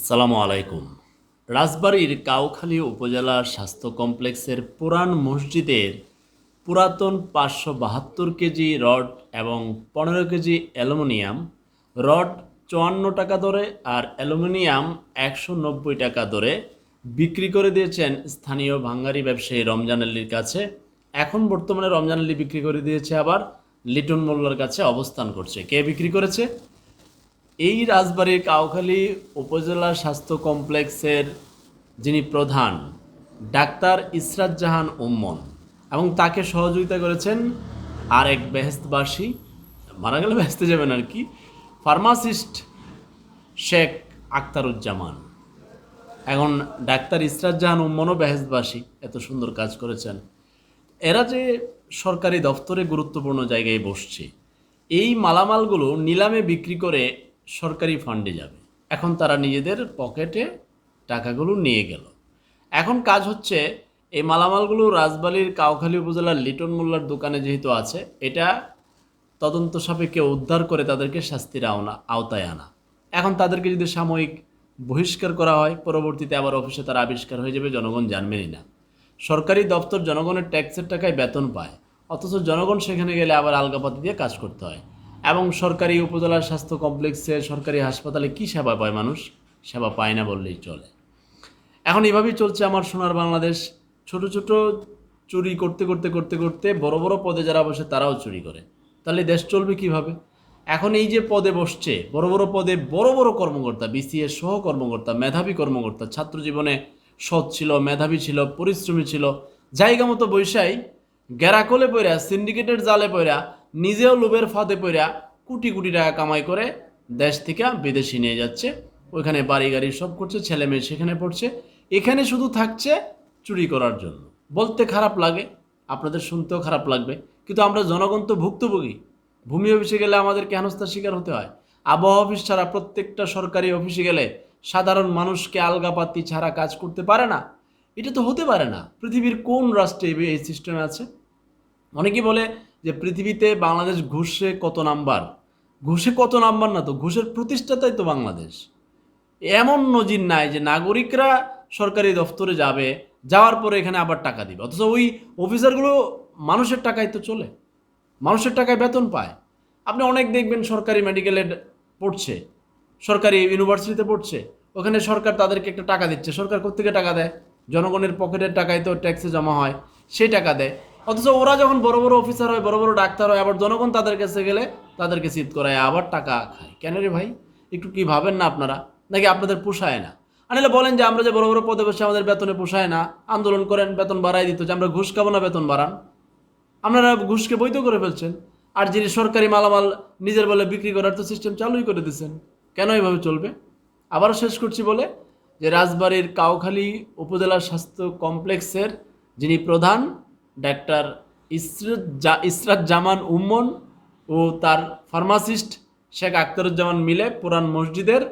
আসসালামু আলাইকুম। রাজবাড়ীর কাউখালী উপজেলা স্বাস্থ্য কমপ্লেক্সের পুরান মসজিদের পুরাতন পাঁচশো বাহাত্তর কেজি রড এবং পনেরো কেজি অ্যালুমিনিয়াম, রড চুয়ান্ন টাকা দরে আর অ্যালুমিনিয়াম একশো নব্বই টাকা দরে বিক্রি করে দিয়েছেন স্থানীয় ভাঙ্গারি ব্যবসায়ী রমজান আলীর কাছে। এখন বর্তমানে রমজান আলী বিক্রি করে দিয়েছে আবার লিটন মোল্লার কাছে অবস্থান করছে। কে বিক্রি করেছে? এই রাজবাড়ির কাউখালী উপজেলা স্বাস্থ্য কমপ্লেক্সের যিনি প্রধান, ডাক্তার ইসরাত জাহান উম্মন এবং তাকে সহযোগিতা করেছেন আর এক বেহেস্তবাসী মারা গেলে বেহেস্তে যাবেন আর কি। ফার্মাসিস্ট শেখ আক্তারুজ্জামান। এখন ডাক্তার ইসরাত জাহান উম্মনও বেহেস্তবাসী এত সুন্দর কাজ করেছেন। এরা যে সরকারি দপ্তরে গুরুত্বপূর্ণ জায়গায় বসছে, এই মালামালগুলো নিলামে বিক্রি করে সরকারি ফান্ডে যাবে। এখন তারা নিজেদের পকেটে টাকাগুলো নিয়ে গেল। এখন কাজ হচ্ছে, এই মালামালগুলো রাজবাড়ির কাউখালী উপজেলার লিটন মোল্লার দোকানে যেহেতু আছে, এটা তদন্ত সাপেক্ষে উদ্ধার করে তাদেরকে শাস্তির আওনা আওতায় আনা। এখন তাদেরকে যদি সাময়িক বহিষ্কার করা হয়, পরবর্তীতে আবার অফিসে তারা আবিষ্কার হয়ে যাবে, জনগণ জানবেনই না। সরকারি দপ্তর জনগণের ট্যাক্সের টাকায় বেতন পায়, অথচ জনগণ সেখানে গেলে আবার আলগাপাতি দিয়ে কাজ করতে হয়। এবং সরকারি উপজেলা স্বাস্থ্য কমপ্লেক্সে সরকারি হাসপাতালে কি সেবা পায় মানুষ? সেবা পায় না বললেই চলে। এখন এভাবেই চলছে আমার সোনার বাংলাদেশ। ছোট ছোট চুরি করতে করতে করতে করতে বড় বড় পদে যারা বসে তারাও চুরি করে। তাহলে দেশ চলবে কীভাবে? এখন এই যে পদে বসছে, বড় বড় পদে বড় বড় কর্মকর্তা বিসিএস সহ কর্মকর্তা, মেধাবী কর্মকর্তা, ছাত্র জীবনে সৎ ছিল, মেধাবী ছিল, পরিশ্রমী ছিল, জায়গা মতো বৈশাই গ্যারাকলে পয়রা সিন্ডিকেটের জালে পইরা নিজেও লোভের ফাঁদে পইরা কোটি কোটি টাকা কামাই করে দেশ থেকে বিদেশি নিয়ে যাচ্ছে। ওইখানে বাড়ি গাড়ি সব করছে, ছেলে মেয়ে সেখানে পড়ছে। এখানে শুধু থাকছে চুরি করার জন্য। বলতে খারাপ লাগে, আপনাদের শুনতেও খারাপ লাগবে। কিন্তু আমরা জনগণ তো ভুক্তভোগী। ভূমি অফিসে গেলে আমাদেরকে হেনস্থার শিকার হতে হয়? আবহাওয়া অফিস ছাড়া প্রত্যেকটা সরকারি অফিসে গেলে সাধারণ মানুষকে আলগাপাতি ছাড়া কাজ করতে পারে না? এটা তো হতে পারে না। পৃথিবীর কোন রাষ্ট্রে এই সিস্টেমে আছে? অনেকে বলে যে পৃথিবীতে বাংলাদেশ ঘুষে কত নাম্বার? ঘুষে কত নাম্বার না তো? ঘুষের প্রতিষ্ঠাতাই তো বাংলাদেশ। এমন নজির নাই যে নাগরিকরা সরকারি দফতরে যাবে, যাওয়ার পরে এখানে আবার টাকা দিবে। অথচ ওই অফিসারগুলো মানুষের টাকায় তো চলে। মানুষের টাকায় বেতন পায়। আপনি অনেক দেখবেন সরকারি মেডিকেলে পড়ছে, সরকারি ইউনিভার্সিটিতে পড়ছে। ওখানে সরকার তাদেরকে একটা টাকা দিচ্ছে। সরকার কোথেকে টাকা দেয়? জনগণের পকেটের টাকায় তো ট্যাক্সে জমা হয় সেই টাকা দেয়। অথচ ওরা যখন বড় বড় অফিসার হয়, বড় বড় ডাক্তার হয়, আবার জনগণ তাদের কাছে গেলে তাদেরকে চিত করায়, আবার টাকা খায়। কেন রে ভাই? একটু কি ভাবেন না আপনারা? নাকি আপনাদের পোষায় না? আনিলে বলেন যে, আমরা যে বড় বড় পদে বসে আমাদের বেতনে পোষায় না, আন্দোলন করেন, বেতন বাড়াই দিত, যে আমরা ঘুষ খাব না, বেতন বাড়ান। আপনারা ঘুষকে বৈধ করে ফেলছেন। আর যিনি সরকারি মালামাল নিজের বলে বিক্রি করার তো সিস্টেম চালুই করে দিচ্ছেন কেন এইভাবে চলবে? আবারও শেষ করছি বলে যে, রাজবাড়ির কাউখালী উপজেলা স্বাস্থ্য কমপ্লেক্সের যিনি প্রধান ডাক্তার ইসরত ইসরাত জামান উম্মন ও তার ফার্মাসিস্ট শেখ আখতারুজ্জামান মিলে পুরান মসজিদের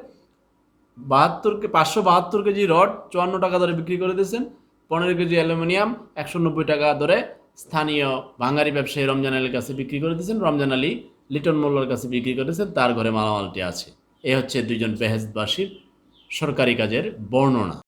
বাহাত্তর কে, পাঁচশো বাহাত্তর কেজি রড চুয়ান্ন টাকা দরে বিক্রি করে দিয়েছেন। পনেরো কেজি অ্যালুমিনিয়াম একশো নব্বই টাকা দরে স্থানীয় বাঙালি ব্যবসায়ী রমজান আলীর কাছে বিক্রি করে দিয়েছেন। রমজান আলী লিটন মোল্লার কাছে বিক্রি করেছেন তার ঘরে মালামালটি আছে। এ হচ্ছে দুইজন বেহেজবাসীর সরকারি কাজের বর্ণনা।